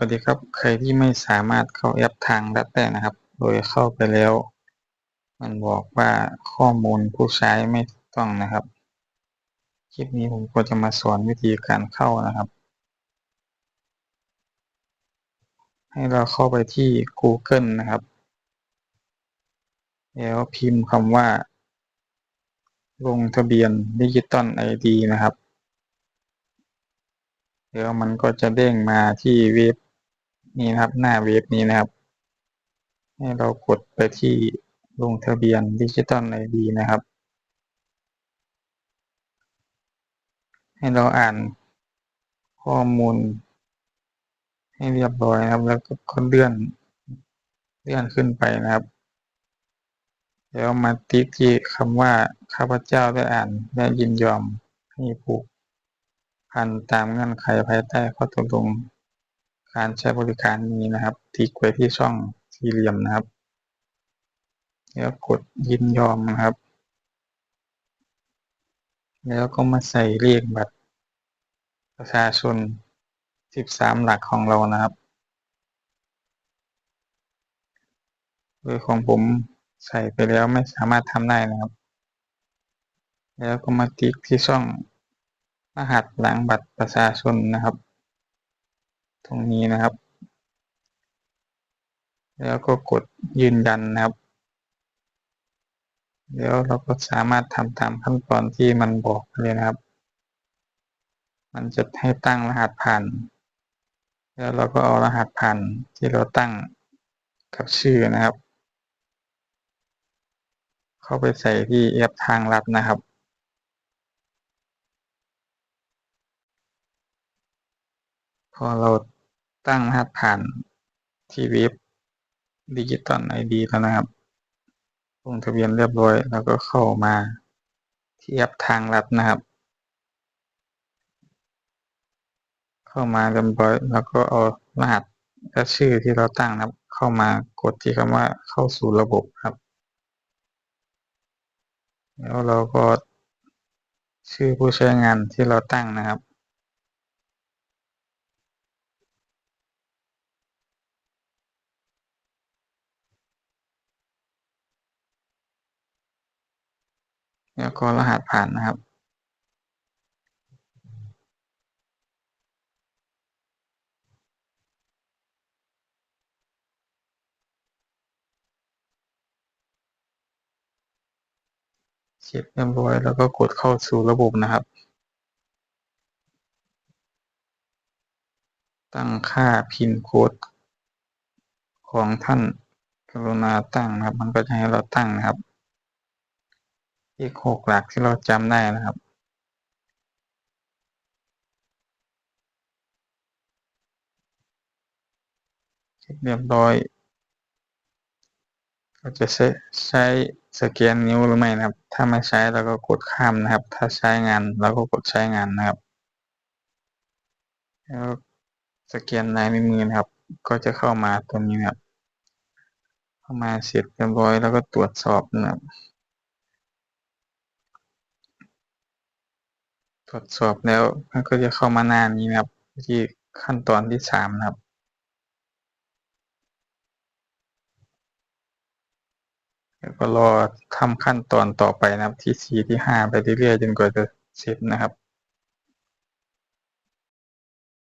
วัสดีครับ ใครที่ไม่สามารถเข้าแอปทางรัฐได้นะครับ โดยเข้าไปแล้ว มันบอกว่าข้อมูลผู้ใช้ไม่ถูกต้องนะครับ คลิปนี้ผมก็จะมาสอนวิธีการเข้านะครับ ให้เราเข้าไปที่ Google นะครับ แล้วพิมพ์คำว่า ลงทะเบียนดิจิตอลไอดีนะครับเดี๋ยวมันก็จะเด้งมาที่เว็บ นี้นะครับ หน้าเว็บนี้นะครับ ให้เรากดไปที่ลงทะเบียนดิจิตอลไอดีนะครับ ให้เราอ่านข้อมูล ให้เรียบร้อยนะครับ แล้วก็เลื่อนเลื่อนขึ้นไปนะครับ แล้วมาติ๊กที่คำว่าข้าพเจ้าได้อ่านและยินยอมให้ผูกพันตามเงื่อนไขภายใต้ข้อตกลง การใช้บริการนี้นะครับติ๊กไว้ที่ช่องสี่เหลี่ยมนะครับ แล้วกดยินยอมนะครับ แล้วก็มาใส่เลขบัตรประชาชนสิบสามหลักของเรานะครับ โดยของผมใส่ไปแล้วไม่สามารถทำได้นะครับ แล้วก็มาติ๊กที่ช่องรหัสหลังบัตรประชาชนนะครับ ตรงนี้นะครับ แล้วก็กดยืนยันนะครับ แล้วเราก็สามารถทำตามขั้นตอนที่มันบอกเลยนะครับ มันจะให้ตั้งรหัสผ่าน แล้วเราก็เอารหัสผ่านที่เราตั้งกับชื่อนะครับ เข้าไปใส่ที่แอปทางลัดนะครับพอเรา ตั้งรหัสผ่านที่เว็บดิจิตอลไอดีแล้วนะครับลงทะเบียนเรียบร้อย แล้วก็เข้ามาที่แอปทางลัดนะครับ เข้ามาเรียบร้อย แล้วก็เอารหัสและชื่อที่เราตั้งนะครับ เข้ามากดที่คำว่าเข้าสู่ระบบครับ แล้วเราก็ชื่อผู้ใช้งานที่เราตั้งนะครับ แล้วก็รหัสผ่านนะครับเสร็จเรียบร้อยแล้วก็กดเข้าสู่ระบบนะครับ ตั้งค่าพินโค้ดของท่านกรุณาตั้งนะครับ มันก็จะให้เราตั้งนะครับ เลขหกหลักที่เราจำได้นะครับเสร็จเรียบร้อยเราจะใช้ใช้สแกนนิ้วหรือไม่นะครับ ถ้าไม่ใช้เราก็กดข้ามนะครับ ถ้าใช้งานเราก็กดใช้งานนะครับแล้วสแกนลายนิ้วมือนะครับ ก็จะเข้ามาตัวนี้นะครับ เข้ามาเสร็จเรียบร้อยแล้วก็ตรวจสอบนะครับ ตรวจสอบแล้วมันก็จะเข้ามาหน้านี้นะครับที่ขั้นตอนที่สามนะครับแล้วก็รอทำขั้นตอนต่อไปนะครับที่สี่ที่ห้าไปเรื่อยๆจนกว่าจะเสร็จนะครับ